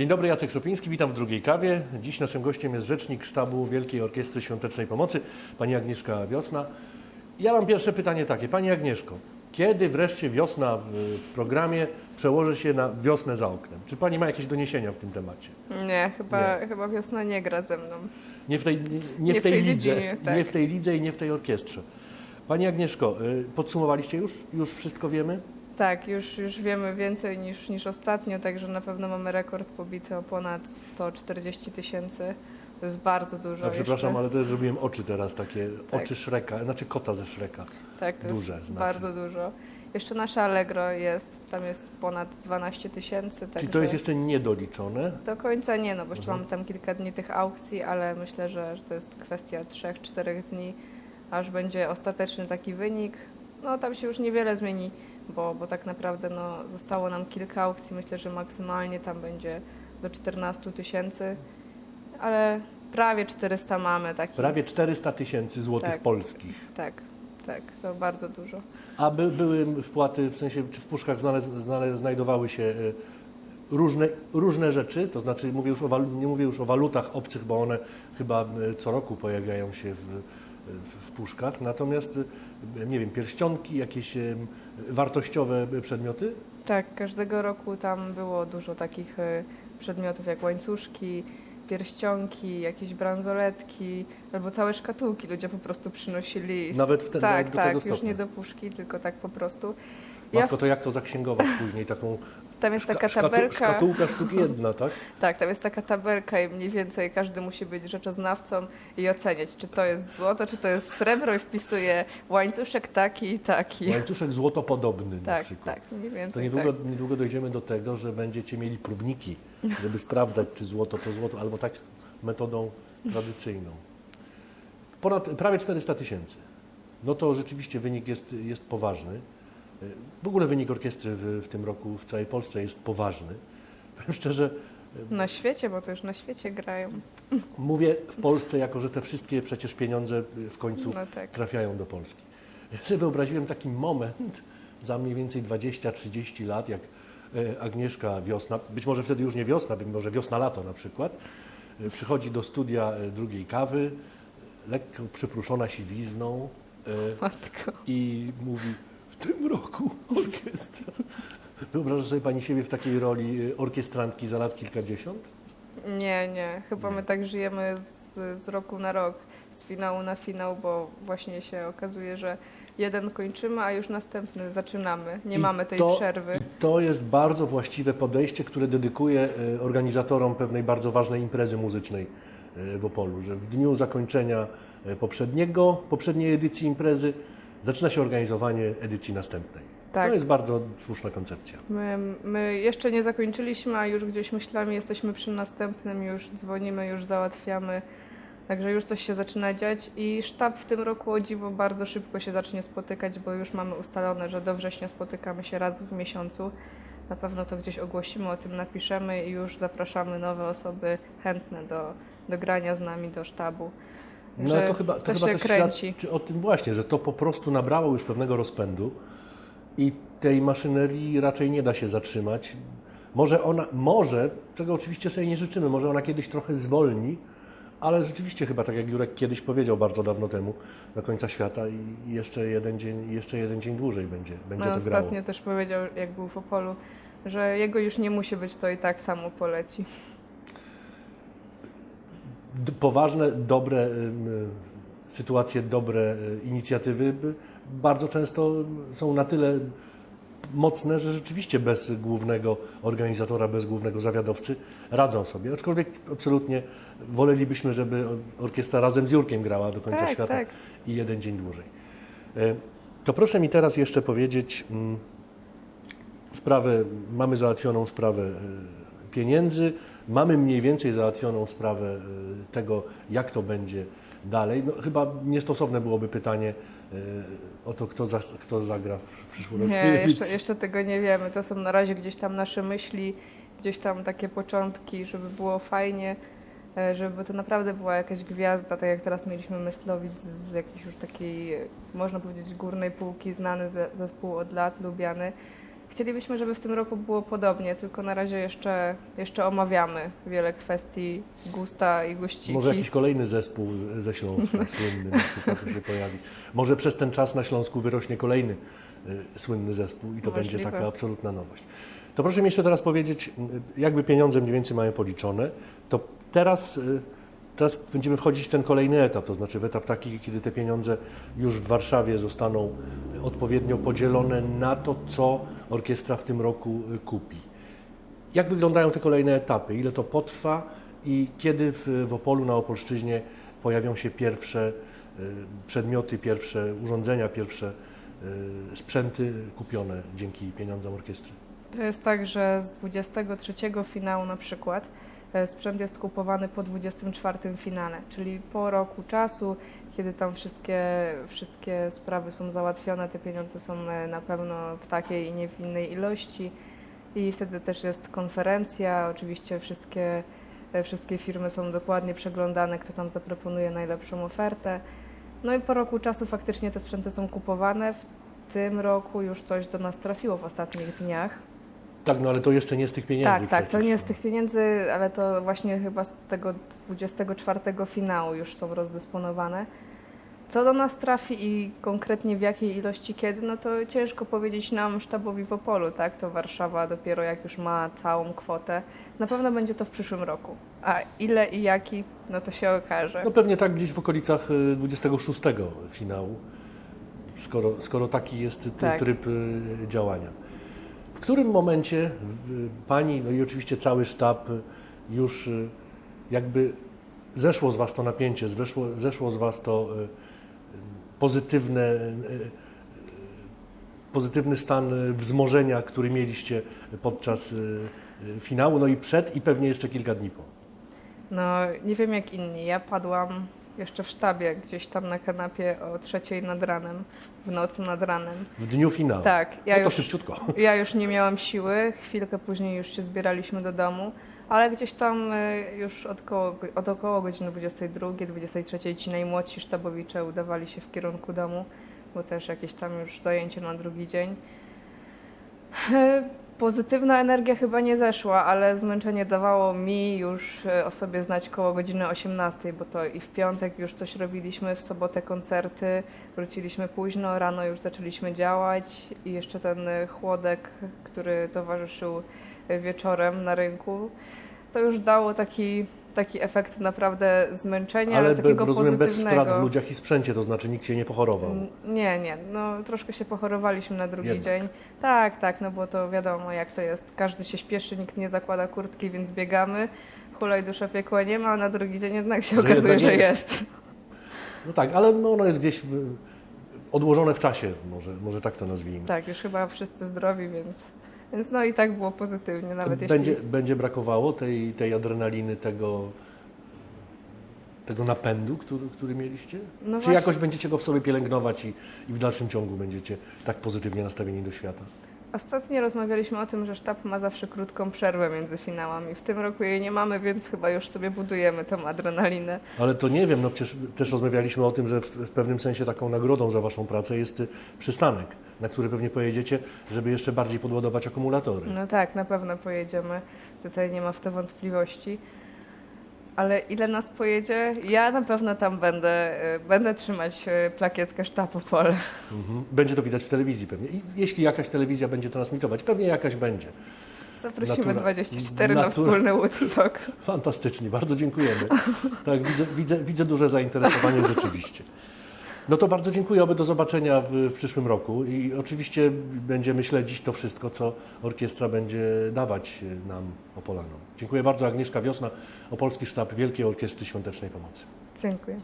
Dzień dobry, Jacek Szopiński, witam w drugiej kawie. Dziś naszym gościem jest rzecznik sztabu Wielkiej Orkiestry Świątecznej Pomocy, pani Agnieszka Wiosna. Ja mam pierwsze pytanie takie. Pani Agnieszko, kiedy wreszcie wiosna w, w programie przełoży się na wiosnę za oknem? Czy pani ma jakieś doniesienia w tym temacie? Nie, chyba, chyba wiosna nie gra ze mną. Nie w tej, nie, nie Nie w w tej, tej lidze, dziedzinie, tak. nie w tej lidze i nie w tej orkiestrze. Pani Agnieszko, y, podsumowaliście już? Już wszystko wiemy? Tak, już, już wiemy więcej niż, niż ostatnio, także na pewno mamy rekord pobity o ponad 140 tysięcy. To jest bardzo dużo. A przepraszam, jeszcze. ale to jest, zrobiłem oczy teraz, takie Tak. oczy Szreka, znaczy kota ze Szreka. Tak, to duże jest znaczy. bardzo dużo. Jeszcze nasze Allegro jest, tam jest ponad 12 tysięcy. Czyli także to jest jeszcze niedoliczone. Do końca nie, no bo jeszcze Mhm. mamy tam kilka dni tych aukcji, ale myślę, że, że to jest kwestia 3-4 dni, aż będzie ostateczny taki wynik. No tam się już niewiele zmieni, bo, bo tak naprawdę no, zostało nam kilka aukcji. Myślę, że maksymalnie tam będzie do 14 tysięcy, ale prawie 400 mamy takich. Prawie 400 tysięcy złotych Tak. polskich. Tak, tak, to bardzo dużo. A by, były wpłaty, w sensie, czy w puszkach znale, znale, znajdowały się e, różne, różne rzeczy, to znaczy mówię już o, walu- nie mówię już o walutach obcych, bo one chyba e, co roku pojawiają się w, w, puszkach, natomiast e, nie wiem, pierścionki, jakieś e, wartościowe przedmioty? Tak, każdego roku tam było dużo takich y, przedmiotów jak łańcuszki, pierścionki, jakieś bransoletki albo całe szkatułki ludzie po prostu przynosili. Nawet wtedy tak, nawet do tak, tego już stopnia. nie do puszki, tylko tak po prostu. Matko, to jak to zaksięgować później? Taką tam jest taka szka- szkatu- tabelka, szkatułka sztuk jedna, tak? tak, tam jest taka tabelka i mniej więcej każdy musi być rzeczoznawcą i oceniać, czy to jest złoto, czy to jest srebro i wpisuje łańcuszek taki i taki. Łańcuszek złotopodobny na Tak, przykład. tak, mniej więcej To niedługo, tak. niedługo dojdziemy do tego, że będziecie mieli próbniki, żeby sprawdzać, czy złoto to złoto, albo tak metodą tradycyjną. Ponad prawie 400 tysięcy. No to rzeczywiście wynik jest, jest poważny. W ogóle wynik orkiestry w, w tym roku w całej Polsce jest poważny. Powiem szczerze, Na świecie, bo to już na świecie grają. mówię w Polsce, jako że te wszystkie przecież pieniądze w końcu No tak. trafiają do Polski. Ja sobie wyobraziłem taki moment za mniej więcej 20-30 lat, jak e, Agnieszka Wiosna, być może wtedy już nie wiosna, być może wiosna-lato na przykład, e, przychodzi do studia e, drugiej kawy, e, lekko przypruszona siwizną e, Matko. i mówi, w tym roku orkiestra. Wyobraża sobie Pani siebie w takiej roli e, orkiestrantki za lat kilkadziesiąt? Nie, nie. Chyba my tak żyjemy z, z roku na rok, z finału na finał, bo właśnie się okazuje, że jeden kończymy, a już następny zaczynamy. Nie I mamy tej to- przerwy. To jest bardzo właściwe podejście, które dedykuję e, organizatorom pewnej bardzo ważnej imprezy muzycznej e, w Opolu, że w dniu zakończenia poprzedniego, poprzedniej edycji imprezy zaczyna się organizowanie edycji następnej. Tak. To jest bardzo słuszna koncepcja. My, my jeszcze nie zakończyliśmy, a już gdzieś myślami jesteśmy przy następnym, już dzwonimy, już załatwiamy. Także już coś się zaczyna dziać i sztab w tym roku o dziwo bardzo szybko się zacznie spotykać, bo już mamy ustalone, że do września spotykamy się raz w miesiącu. Na pewno to gdzieś ogłosimy, o tym napiszemy i już zapraszamy nowe osoby chętne do, do grania z nami, do sztabu. No to chyba, to to chyba się też kręci. świadczy o tym właśnie, że to po prostu nabrało już pewnego rozpędu i tej maszynerii raczej nie da się zatrzymać. Może ona, może, czego oczywiście sobie nie życzymy, może ona kiedyś trochę zwolni, ale rzeczywiście chyba, tak jak Jurek kiedyś powiedział bardzo dawno temu, do końca świata i jeszcze jeden dzień, jeszcze jeden dzień dłużej będzie, będzie No, to grało. ostatnio też powiedział, jak był w Opolu, że jego już nie musi być, to i tak samo poleci. Poważne, dobre y, sytuacje, dobre y, inicjatywy bardzo często są na tyle mocne, że rzeczywiście bez głównego organizatora, bez głównego zawiadowcy radzą sobie. Aczkolwiek absolutnie wolelibyśmy, żeby orkiestra razem z Jurkiem grała do końca Tak, świata tak. i jeden dzień dłużej. E, To proszę mi teraz jeszcze powiedzieć sprawę, mamy załatwioną sprawę e, pieniędzy, mamy mniej więcej załatwioną sprawę e, tego, jak to będzie dalej. No, chyba niestosowne byłoby pytanie e, o to, kto, za, kto zagra w Nie, edycji. jeszcze, jeszcze tego nie wiemy. To są na razie gdzieś tam nasze myśli, gdzieś tam takie początki, żeby było fajnie, e, żeby to naprawdę była jakaś gwiazda, tak jak teraz mieliśmy Myslowic z jakiejś już takiej, e, można powiedzieć, górnej półki, znany ze- zespół od lat, lubiany. Chcielibyśmy, żeby w tym roku było podobnie, tylko na razie jeszcze, jeszcze omawiamy wiele kwestii gusta i guściki. Może jakiś kolejny zespół ze Śląska, słynny na przykład się pojawi. Może przez ten czas na Śląsku wyrośnie kolejny y, słynny zespół i to będzie Możliwe. taka absolutna nowość. To proszę mi jeszcze teraz powiedzieć, y, jakby pieniądze mniej więcej mają policzone, to teraz, y, teraz będziemy wchodzić w ten kolejny etap, to znaczy w etap taki, kiedy te pieniądze już w Warszawie zostaną odpowiednio podzielone na to, co orkiestra w tym roku y, kupi. Jak wyglądają te kolejne etapy? Ile to potrwa i kiedy w, w Opolu na Opolszczyźnie pojawią się pierwsze y, przedmioty, pierwsze urządzenia, pierwsze y, sprzęty kupione dzięki pieniądzom orkiestry? To jest tak, że z 23 finału na przykład sprzęt jest kupowany po 24 finale, czyli po roku czasu, kiedy tam wszystkie, wszystkie sprawy są załatwione, te pieniądze są e, na pewno w takiej i nie w innej ilości i wtedy też jest konferencja, oczywiście wszystkie, e, wszystkie firmy są dokładnie przeglądane, kto tam zaproponuje najlepszą ofertę. No i po roku czasu faktycznie te sprzęty są kupowane. W tym roku już coś do nas trafiło w ostatnich dniach. Tak, no ale to jeszcze nie z tych pieniędzy Tak, tak, to przecież. nie z tych pieniędzy, ale to właśnie chyba z tego 24 finału już są rozdysponowane. Co do nas trafi i konkretnie w jakiej ilości kiedy, no to ciężko powiedzieć nam sztabowi w Opolu, tak? To Warszawa dopiero jak już ma całą kwotę. Na pewno będzie to w przyszłym roku. A ile i jaki, no to się okaże. No pewnie tak gdzieś w okolicach y, 26 finału, skoro, skoro taki jest ty- Tak. tryb y, działania. W którym momencie Pani, no i oczywiście cały sztab y, już y, jakby zeszło z Was to napięcie, zeszło, zeszło z Was to y, pozytywne, pozytywny stan wzmożenia, który mieliście podczas finału, no i przed i pewnie jeszcze kilka dni po. No, nie wiem jak inni. Ja padłam jeszcze w sztabie, gdzieś tam na kanapie o trzeciej nad ranem, w nocy nad ranem. W dniu finału. Tak, ja no to już, szybciutko. ja już nie miałam siły. Chwilkę później już się zbieraliśmy do domu, ale gdzieś tam y, już od, koło, od około godziny 22, 23 ci najmłodsi sztabowicze udawali się w kierunku domu, bo też jakieś tam już zajęcie na drugi dzień. Pozytywna energia chyba nie zeszła, ale zmęczenie dawało mi już e, o sobie znać koło godziny 18, bo to i w piątek już coś robiliśmy, w sobotę koncerty, wróciliśmy późno, rano już zaczęliśmy działać i jeszcze ten e, chłodek, który towarzyszył e, wieczorem na rynku, to już dało taki, taki efekt naprawdę zmęczenia, ale, takiego rozumiem bez pozytywnego. strat w ludziach i sprzęcie, to znaczy nikt się nie pochorował. Nie, nie, no troszkę się pochorowaliśmy na drugi Jednak. dzień. Tak, tak, no bo to wiadomo jak to jest. Każdy się śpieszy, nikt nie zakłada kurtki, więc biegamy. Hulaj dusza piekła nie ma, a na drugi dzień jednak się Że okazuje, jednak że jest. jest. No tak, ale no, ono jest gdzieś odłożone w czasie, może, może tak to nazwijmy. Tak, już chyba wszyscy zdrowi, więc, więc no i tak było pozytywnie, nawet będzie, jeśli... będzie brakowało tej, tej adrenaliny, tego, tego napędu, który, który mieliście? No Czy właśnie. jakoś będziecie go w sobie pielęgnować i, i w dalszym ciągu będziecie tak pozytywnie nastawieni do świata? Ostatnio rozmawialiśmy o tym, że sztab ma zawsze krótką przerwę między finałami. W tym roku jej nie mamy, więc chyba już sobie budujemy tą adrenalinę. Ale to nie wiem, no przecież też rozmawialiśmy o tym, że w, w pewnym sensie taką nagrodą za Waszą pracę jest y, przystanek, na który pewnie pojedziecie, żeby jeszcze bardziej podładować akumulatory. No tak, na pewno pojedziemy. Tutaj nie ma w to wątpliwości. Ale ile nas pojedzie? Ja na pewno tam będę, y, będę trzymać y, plakietkę sztabu pole. Mhm. Będzie to widać w telewizji pewnie. I jeśli jakaś telewizja będzie transmitować, pewnie jakaś będzie. Zaprosimy Natura- 24 na natura- wspólny Woodstock. Fantastycznie, bardzo dziękujemy. Tak, widzę, widzę, widzę duże zainteresowanie rzeczywiście. No to bardzo dziękuję, oby do zobaczenia w, w przyszłym roku i oczywiście będziemy śledzić to wszystko, co orkiestra będzie dawać nam, Opolanom. Dziękuję bardzo, Agnieszka Wiosna, Opolski Sztab Wielkiej Orkiestry Świątecznej Pomocy. Dziękuję.